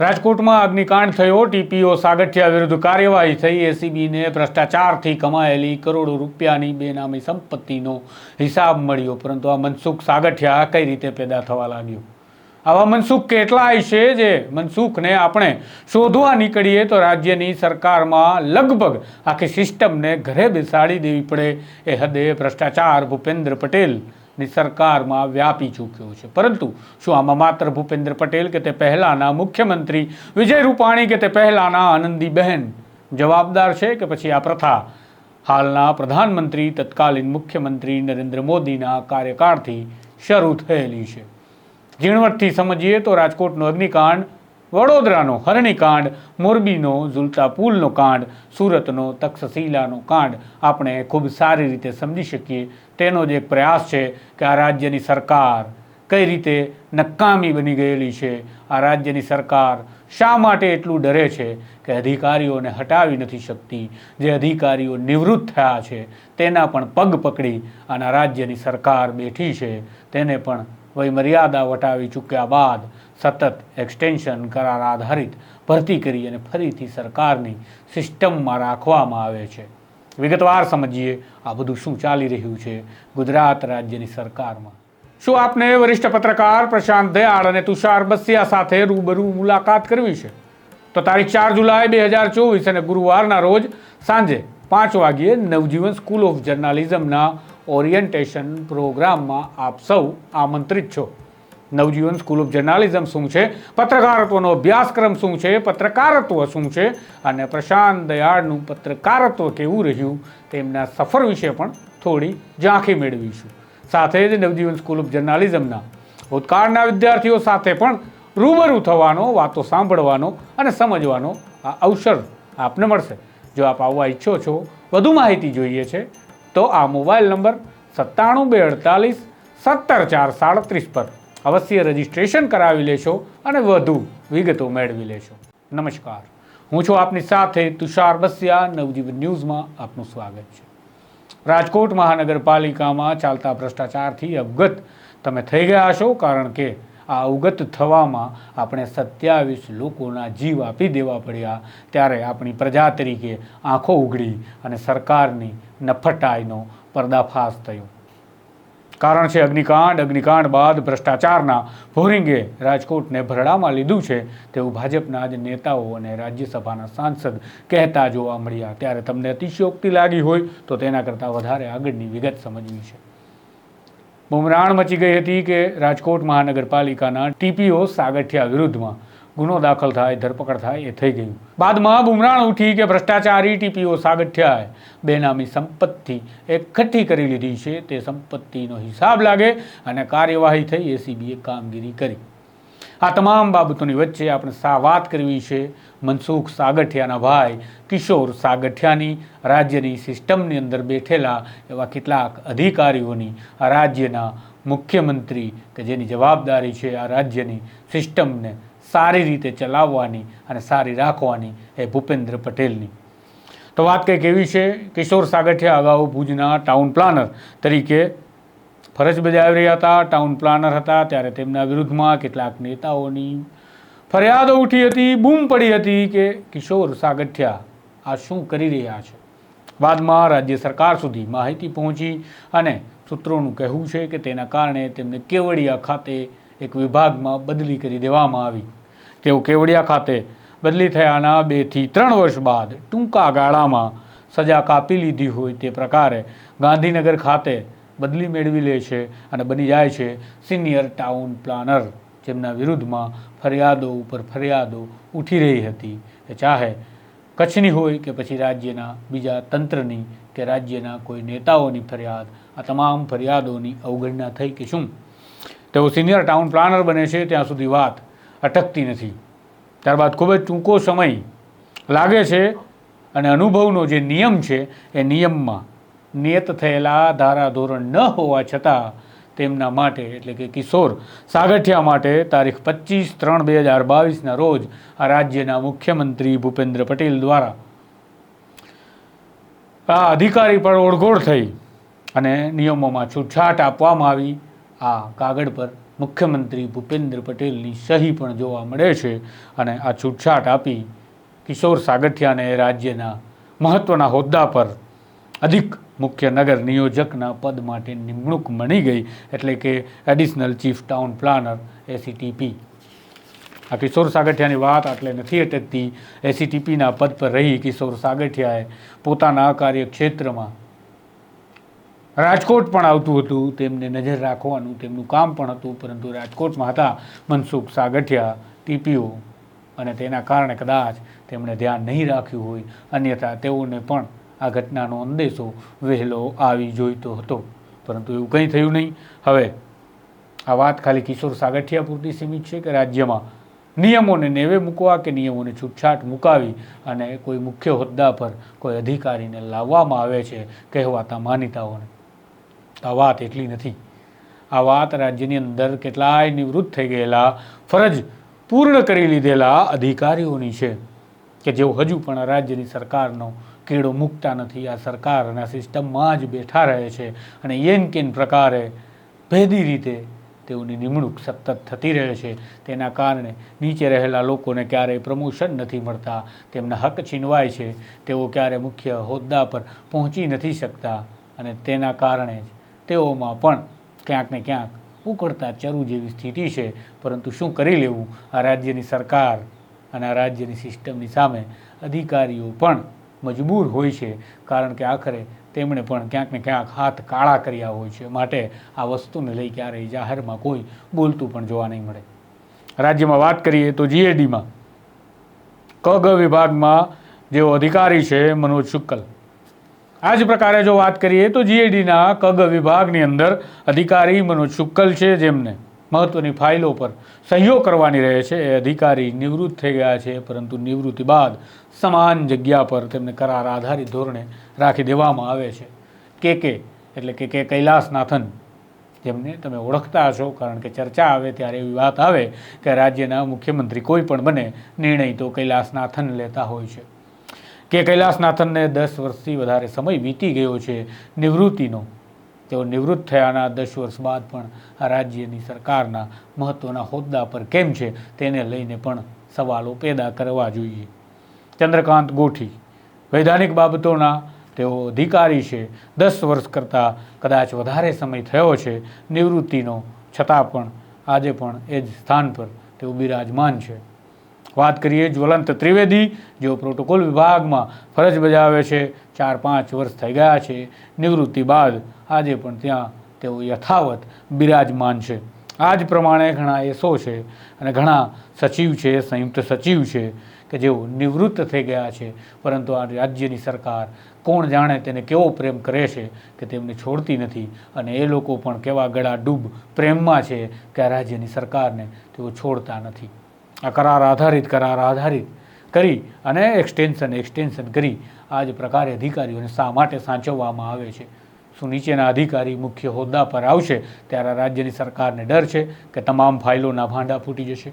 રાજકોટમાં અગ્નિકાંડ થયો. ટીપીઓ સાગઠિયા વિરુદ્ધ કાર્યવાહી થઈ. એસીબીને ભ્રષ્ટાચારથી કમાયેલી કરોડો રૂપિયાની બેનામી સંપત્તિનો હિસાબ મળ્યો. પરંતુ આ મનસુખ સાગઠિયા કઈ રીતે પેદા થવા લાગ્યો? આવા મનસુખ કેટલાય છે જે મનસુખને આપણે શોધવા નીકળીએ તો રાજ્યની સરકારમાં લગભગ આખી સિસ્ટમને ઘરે બેસાડી દેવી પડે. એ હદે ભ્રષ્ટાચાર ભૂપેન્દ્ર પટેલ ની સરકારમાં વ્યાપી ચૂક્યો છે. પરંતુ શું આમાં માત્ર ભૂપેન્દ્ર પટેલ કે તે પહેલાંના મુખ્યમંત્રી, વિજય રૂપાણી કે તે પહેલાંના આનંદીબહેન? જવાબદાર છે કે પછી આ પ્રથા? હાલના પ્રધાનમંત્રી, તત્કાલીન મુખ્યમંત્રી નરેન્દ્ર મોદીના કાર્યકાળથી શરૂ થયેલી છે. ઝીણવટથી સમજીએ તો રાજકોટનો અગ્નિકાંડ વડોદરાનો હરણીકાંડ મોરબીનો ઝુલતા પુલનો કાંડ, સુરતનો તક્ષશિલાનો કાંડ. આપણે ખૂબ સારી રીતે સમજી શકીએ. તેનો જ એક પ્રયાસ છે કે આ રાજ્યની સરકાર કઈ રીતે નકામી બની ગયેલી છે. આ રાજ્યની સરકાર શા માટે એટલું ડરે છે કે અધિકારીઓને હટાવી નથી શકતી? જે અધિકારીઓ નિવૃત્ત થયા છે, તેના પણ પગ પકડી અને રાજ્યની સરકાર બેઠી છે. તેને પણ વય મર્યાદા વટાવી ચૂક્યા બાદ સતત એક્સટેન્શન કરાર આધારિત ભરતી કરી અને ફરીથી સરકારની સિસ્ટમમાં રાખવામાં આવે છે. વિગતવાર સમજીએ, આ બધું શું ચાલી રહ્યું છે ગુજરાત રાજ્યની સરકારમાં? શું આપને વરિષ્ઠ પત્રકાર પ્રશાંત દયાળ અને તુષાર બસિયા સાથે રૂબરૂ મુલાકાત કરવી છે? તો તારીખ ચાર જુલાઈ બે હજાર ચોવીસ અને ગુરુવારના રોજ સાંજે પાંચ વાગ્યે નવજીવન સ્કૂલ ઓફ જર્નાલિઝમના ઓરિએન્ટેશન પ્રોગ્રામમાં આપ સૌ આમંત્રિત છો. નવજીવન સ્કૂલ ઓફ જર્નાલિઝમ શું છે? પત્રકારત્વનો અભ્યાસક્રમ શું છે? પત્રકારત્વ શું છે? અને પ્રશાંત દયાળનું પત્રકારત્વ કેવું રહ્યું? તેમના સફર વિશે પણ થોડી ઝાંખી મેળવીશું. સાથે જ નવજીવન સ્કૂલ ઓફ જર્નાલિઝમના ભૂતકાળના વિદ્યાર્થીઓ સાથે પણ રૂબરૂ થવાનો, વાતો સાંભળવાનો અને સમજવાનો આ અવસર આપને મળશે. જો આપ આવવા ઈચ્છો છો, વધુ માહિતી જોઈએ છે, તો આ મોબાઈલ નંબર સત્તાણું બે અડતાલીસ સત્તર ચાર સાડત્રીસ પર અવશ્ય રજીસ્ટ્રેશન કરાવી લેશો અને વધુ વિગતો મેળવી લેશો. નમસ્કાર. હું છું આપની સાથે તુષાર બસિયા. નવજીવન ન્યૂઝમાં આપનું સ્વાગત છે. રાજકોટ મહાનગરપાલિકામાં ચાલતા ભ્રષ્ટાચારથી અવગત તમે થઈ ગયા હશો કારણ કે આ અવગત થવામાં આપણે સત્યાવીસ લોકોના જીવ આપી દેવા પડ્યા. ત્યારે આપણી પ્રજા તરીકે આંખો ઉઘડી અને સરકારની નફટાઈનો પર્દાફાશ થયો. કારણ છે અગ્નિકાંડ. અગ્નિકાંડ બાદ ભ્રષ્ટાચારના ભોરિંગે રાજકોટને ભરડામાં લીધું છે. તેવું ભાજપના જ નેતાઓ અને રાજ્યસભાના સાંસદ કહેતા જોવા મળ્યા. ત્યારે તમને અતિશયોક્તિ લાગી હોય તો તેના કરતાં વધારે આગળની વિગત સમજવી છે. બુમરાણ મચી ગઈ હતી કે રાજકોટ મહાનગરપાલિકાના ટીપીઓ સાગઠિયા વિરુદ્ધમાં ગુનો દાખલ થાય, ધરપકડ થાય, એ થઈ ગયું. બાદમાં બુમરાણ ઉઠી કે ભ્રષ્ટાચારી, ટીપીઓ સાગઠિયાએ બેનામી સંપત્તિ એકઠી કરી લીધી છે, તે સંપત્તિનો હિસાબ લાગે અને કાર્યવાહી થઈ, એસીબીએ કામગીરી કરી. આ તમામ બાબતોની વચ્ચે આપણે સા વાત કરવી છે, મનસુખ સાગઠિયાના ભાઈ કિશોર સાગઠિયાની રાજ્યની સિસ્ટમની અંદર બેઠેલા એવા કેટલાક અધિકારીઓની આ રાજ્યના મુખ્યમંત્રી કે જેની જવાબદારી છે આ રાજ્યની સિસ્ટમને સારી રીતે ચલાવવાની અને સારી રાખવાની એ ભૂપેન્દ્ર પટેલની. તો વાત કંઈક એવી છે, કિશોર સાગઠિયા અગાઉ ભુજના ટાઉન પ્લાનર તરીકે ફરજ બજાવી રહ્યા હતા. ટાઉન પ્લાનર હતા, ત્યારે તેમના વિરુદ્ધમાં કેટલાક નેતાઓની ફરિયાદો ઉઠી હતી, બૂમ પડી હતી કે કિશોર સાગઠિયા આ શું કરી રહ્યા છે? બાદમાં રાજ્ય સરકાર સુધી માહિતી પહોંચી અને સૂત્રોનું કહેવું છે કે તેના કારણે તેમને કેવડિયા ખાતે એક વિભાગમાં બદલી કરી દેવામાં આવી. તેઓ કેવડિયા ખાતે બદલી થયાના બેથી ત્રણ વર્ષ બાદ ટૂંકા ગાળામાં સજા કાપી લીધી હોય તે પ્રકારે ગાંધીનગર ખાતે બદલી મેળવી લે છે અને બની જાય છે સિનિયર ટાઉન પ્લાનર, જેમના વિરુદ્ધમાં ફરિયાદો ઉપર ફરિયાદો ઉઠી રહી હતી. એ ચાહે કચ્છની હોય કે પછી રાજ્યના બીજા તંત્રની કે રાજ્યના કોઈ નેતાઓની ફરિયાદ, આ તમામ ફરિયાદોની અવગણના થઈ કે શું? તેઓ સિનિયર ટાઉન પ્લાનર બને છે, ત્યાં સુધી વાત અટકતી નથી. ત્યારબાદ ખૂબ જ ટૂંકો સમય લાગે છે અને અનુભવનો જે નિયમ છે, એ નિયમમાં નિયત થયેલા ધારાધોરણ ન હોવા છતાં તેમના માટે, એટલે કે કિશોર સાગઠિયા માટે, તારીખ પચીસ ત્રણ બે હજાર બાવીસના રોજ આ રાજ્યના મુખ્યમંત્રી ભૂપેન્દ્ર પટેલ દ્વારા આ અધિકારી પર ઓળઘોળ થઈ અને નિયમોમાં છૂટછાટ આપવામાં આવી. આ કાગળ પર મુખ્યમંત્રી ભૂપેન્દ્ર પટેલની સહી પણ જોવા મળે છે અને આ છૂટછાટ આપી કિશોર સાગઠિયાને રાજ્યના મહત્ત્વના હોદ્દા પર અધિક મુખ્ય નગર નિયોજકના પદ માટે નિમણૂક મળી ગઈ એટલે કે additional chief town planner ACTP આ કિશોર સાગઠિયાની વાત આટલે નથી અટકતી. એસીટીપીના પદ પર રહી કિશોર સાગઠિયાએ પોતાના કાર્યક્ષેત્રમાં રાજકોટ પણ આવતું હતું. તેમને નજર રાખવાનું, તેમનું કામ પણ હતું, પરંતુ રાજકોટમાં હતા મનસુખ સાગઠિયા, ટીપીઓ અને તેના કારણે કદાચ તેમણે ધ્યાન નહીં રાખ્યું હોય. અન્યથા તેઓને પણ આ ઘટનાનો અંદેશો વહેલો આવી જોઈતો હતો. પરંતુ એવું કંઈ થયું નહીં. હવે આ વાત ખાલી કિશોર સાગઠિયા પૂરતી સીમિત છે કે રાજ્યમાં નિયમોને નેવે મૂકવા કે નિયમોને છૂટછાટ મુકાવી અને કોઈ મુખ્ય હોદ્દા પર કોઈ અધિકારીને લાવવામાં આવે છે કહેવાતા માનીતાઓને? આ વાત એટલી નથી. આ વાત રાજ્યની અંદર કેટલાય નિવૃત્ત થઈ ગયેલા, ફરજ પૂર્ણ કરી લીધેલા અધિકારીઓની છે કે જેઓ હજુ પણ આ રાજ્યની સરકારનો કેળો મૂકતા નથી. આ સરકાર અને આ સિસ્ટમમાં જ બેઠા રહે છે અને એન કેન પ્રકારે ભેદી રીતે તેઓની નિમણૂક સતત થતી રહે છે. તેના કારણે નીચે રહેલા લોકોને ક્યારેય પ્રમોશન નથી મળતા. તેમના હક છીનવાય છે. તેઓ ક્યારે મુખ્ય હોદ્દા પર પહોંચી નથી શકતા અને તેના કારણે જ તેઓમાં પણ ક્યાંક ને ક્યાંક ઉકળતા ચરુ જેવી સ્થિતિ છે, પરંતુ શું કરી લેવું? આ રાજ્યની સરકાર અને આ રાજ્યની સિસ્ટમની સામે અધિકારીઓ પણ મજબૂર હોય છે, કારણ કે આખરે તેમણે પણ ક્યાંક ને ક્યાંક હાથ કાળા કર્યા હોય છે. માટે આ વસ્તુને લઈ ક્યારેય જાહેરમાં કોઈ બોલતું પણ જોવા નહીં મળે. રાજ્યમાં વાત કરીએ તો જીએડીમાં કગ વિભાગમાં જેઓ અધિકારી છે, મનોજ શુક્લ. આ જ પ્રકારે જો વાત કરીએ તો જીએડીના કગ વિભાગની અંદર અધિકારી મનોજ શુક્લ છે, જેમને મહત્ત્વની ફાઇલો પર સહયોગ કરવાની રહે છે. એ અધિકારી નિવૃત્ત થઈ ગયા છે, પરંતુ નિવૃત્તિ બાદ સમાન જગ્યા પર તેમને કરાર આધારિત ધોરણે રાખી દેવામાં આવે છે. કે કે એટલે કે કે કૈલાસનાથન, જેમને તમે ઓળખતા હશો, કારણ કે ચર્ચા આવે ત્યારે એવી વાત આવે કે રાજ્યના મુખ્યમંત્રી કોઈ પણ બને, નિર્ણય તો કૈલાસનાથન લેતા હોય છે. કે કૈલાસનાથનને દસ વર્ષથી વધારે સમય વીતી ગયો છે નિવૃત્તિનો. તેઓ નિવૃત્ત થયાના દસ વર્ષ બાદ પણ આ રાજ્યની સરકારના મહત્ત્વના હોદ્દા પર કેમ છે તેને લઈને પણ સવાલો પેદા કરવા જોઈએ. ચંદ્રકાંત ગોઠી, વૈધાનિક બાબતોના તેઓ અધિકારી છે, દસ વર્ષ કરતાં કદાચ વધારે સમય થયો છે નિવૃત્તિનો, છતાં પણ આજે પણ એ જ સ્થાન પર તેઓ બિરાજમાન છે. વાત કરીએ જ્વલંત ત્રિવેદી, જેઓ પ્રોટોકોલ વિભાગમાં ફરજ બજાવે છે. ચાર પાંચ વર્ષ થઈ ગયા છે. નિવૃત્તિ બાદ આજે પણ ત્યાં તેઓ યથાવત બિરાજમાન છે. આ જ પ્રમાણે ઘણા એસો છે અને ઘણા સચિવ છે, સંયુક્ત સચિવ છે કે જેઓ નિવૃત્ત થઈ ગયા છે. પરંતુ આ રાજ્યની સરકાર કોણ જાણે તેને કેવો પ્રેમ કરે છે કે તેમને છોડતી નથી. અને એ લોકો પણ કેવા ગળા ડૂબ પ્રેમમાં છે કે આ રાજ્યની સરકારને તેઓ છોડતા નથી. કરાર આધારિત કરાર આધારિત કરી અને એક્સટેન્શન એક્સટેન્શન કરી આ જ પ્રકારે અધિકારીઓને શા માટે સાચવવામાં આવે છે? શું નીચેના અધિકારી મુખ્ય હોદ્દા પર આવશે? ત્યારે રાજ્યની સરકારને ડર છે કે તમામ ફાઇલોના ભાંડા ફૂટી જશે?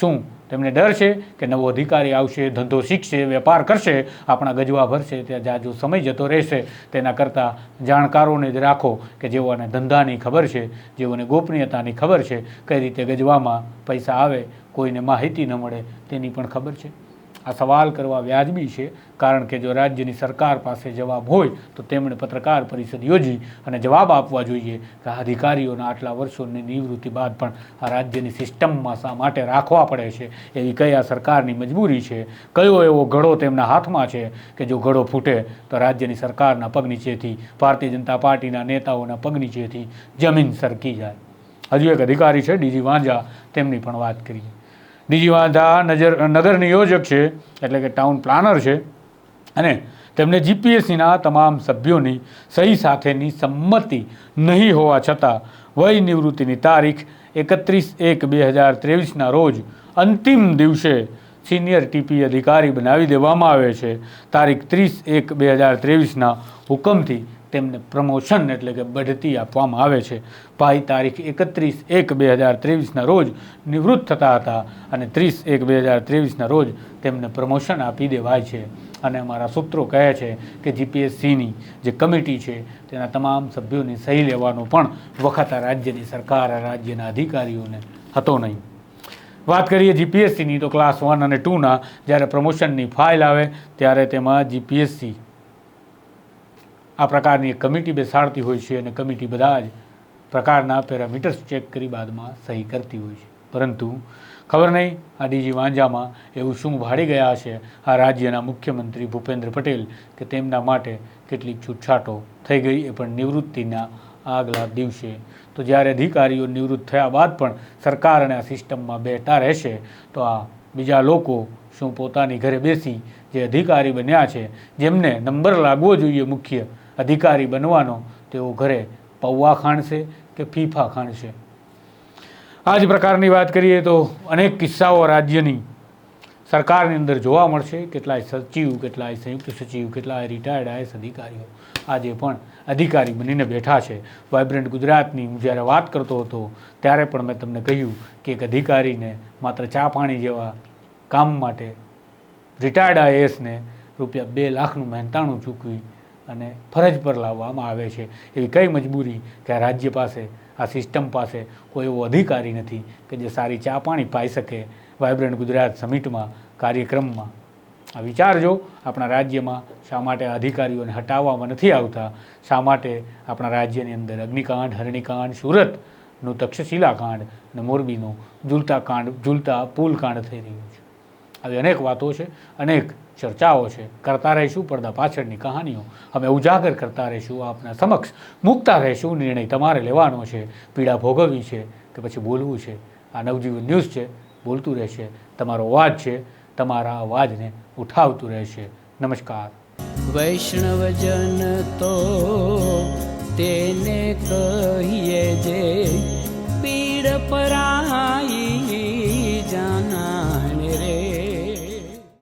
શું? તેમને ડર છે કે નવો અધિકારી આવશે, ધંધો શીખશે, વેપાર કરશે, આપણા ગજવા ભરશે, ત્યાં જાજો સમય જતો રહેશે, તેના કરતાં જાણકારોને જ રાખો કે જેઓને ધંધાની ખબર છે, જેઓને ગોપનીયતાની ખબર છે, કઈ રીતે ગજવામાં પૈસા આવે, કોઈને માહિતી ન મળે, તેની પણ ખબર છે. આ સવાલ કરવા વ્યાજબી છે, કારણ કે જો રાજ્યની સરકાર પાસે જવાબ હોય, તો તેમણે પત્રકાર પરિષદ યોજી અને જવાબ આપવા જોઈએ. કે આ અધિકારીઓના આટલા વર્ષોની નિવૃત્તિ બાદ પણ આ રાજ્યની સિસ્ટમમાં શા માટે રાખવા પડે છે, એવી આ સરકારની મજબૂરી છે? કયો એવો ઘડો તેમના હાથમાં છે કે જો ઘડો ફૂટે, તો રાજ્યની સરકારના પગ નીચેથી, ભારતીય જનતા પાર્ટીના નેતાઓના પગ નીચેથી જમીન સરકી જાય? હજુ એક અધિકારી છે ડીજી વાંઝા, તેમની પણ વાત કરીએ. વાંઝા નજર, નગર નિયોજક છે, એટલે કે ટાઉન પ્લાનર છે. અને તેમણે જીપીએસસીના તમામ સભ્યોની સહી સાથેની સંમતિ નહીં હોવા છતાં વય નિવૃત્તિની તારીખ એકત્રીસ એક બે હજાર ત્રેવીસના રોજ અંતિમ દિવસે સિનિયર ટીપી અધિકારી બનાવી દેવામાં આવે છે. તારીખ ત્રીસ એક બે હજાર ત્રેવીસના હુકમથી તેમને પ્રમોશન એટલે કે બઢતી આપવામાં આવે છે. ભાઈ તારીખ એકત્રીસ એક બે હજાર ત્રેવીસના રોજ નિવૃત્ત થતા હતા અને ત્રીસ એક બે હજાર ત્રેવીસના રોજ તેમને પ્રમોશન આપી દેવાય છે. અને અમારા સૂત્રો કહે છે કે જીપીએસસીની જે કમિટી છે તેના તમામ સભ્યોની સહી લેવાનો પણ વખત આ રાજ્યની સરકાર રાજ્યના અધિકારીઓને હતો નહીં. વાત કરીએ જીપીએસસીની તો ક્લાસ વન અને ટુના જ્યારે પ્રમોશનની ફાઇલ આવે, ત્યારે તેમાં જીપીએસસી આ પ્રકારની એક કમિટી બેસાડતી હોય છે અને કમિટી બધા જ પ્રકારના પેરામીટર્સ ચેક કરી બાદમાં સહી કરતી હોય છે. પરંતુ ખબર નહીં, આ ડીજી વાંજામાં એવું શું ભાડી ગયા છે આ રાજ્યના મુખ્યમંત્રી ભૂપેન્દ્ર પટેલ કે તેમના માટે કેટલીક છૂટછાટો થઈ ગઈ એ પણ નિવૃત્તિના આગલા દિવસે. તો જ્યારે અધિકારીઓ નિવૃત્ત થયા બાદ પણ સરકાર અને આ સિસ્ટમમાં બેઠા રહેશે, તો આ બીજા લોકો શું પોતાની ઘરે બેસી જે અધિકારી બન્યા છે, જેમને નંબર લાગવો જોઈએ મુખ્ય અધિકારી બનવાનો તેઓ ઘરે પૌવા ખાણશે કે ફીફા ખાણશે? આ જ પ્રકારની વાત કરીએ તો અનેક કિસ્સાઓ રાજ્યની સરકારની અંદર જોવા મળશે. કેટલાય સચિવ, કેટલાય સંયુક્ત સચિવ, કેટલાય રિટાયર્ડ આઈએસ અધિકારીઓ આજે પણ અધિકારી બનીને બેઠા છે. વાઇબ્રન્ટ ગુજરાતની હું જ્યારે વાત કરતો હતો ત્યારે પણ મેં તમને કહ્યું કે એક અધિકારીને માત્ર ચા પાણી જેવા કામ માટે રિટાયર્ડ આઈએસને રૂપિયા બે લાખનું મહેનતાણું ચૂકવી અને ફરજ પર લાવવામાં આવે છે. એવી કઈ મજબૂરી કે આ રાજ્ય પાસે, આ સિસ્ટમ પાસે કોઈ એવો અધિકારી નથી કે જે સારી ચા પાણી પાઈ શકે વાઇબ્રન્ટ ગુજરાત સમિટમાં કાર્યક્રમમાં. આ વિચારજો આપણા રાજ્યમાં શા માટે અધિકારીઓને હટાવવામાં નથી આવતા, શા માટે આપણા રાજ્યની અંદર અગ્નિકાંડ, હરણીકાંડ, સુરતનું તક્ષશિલા કાંડ અને મોરબીનું ઝૂલતા કાંડ ઝૂલતા પુલ કાંડ થઈ રહ્યું છે? આવી અનેક વાતો છે, અનેક ચર્ચાઓ છે. કરતા રહીશું પડદા પાછળની કહાનીઓ. અમે ઉજાગર કરતા રહીશું, આપના સમક્ષ મૂકતા રહીશું નિર્ણય તમારે લેવાનો છે, પીડા ભોગવવી છે કે પછી બોલવું છે. આ નવજીવન ન્યૂઝ છે, બોલતું રહેશે, તમારો અવાજ છે, તમારા અવાજને ઉઠાવતું રહેશે. નમસ્કાર. વૈષ્ણવજન તો તેને કહીએ જે પીડ પરાઈ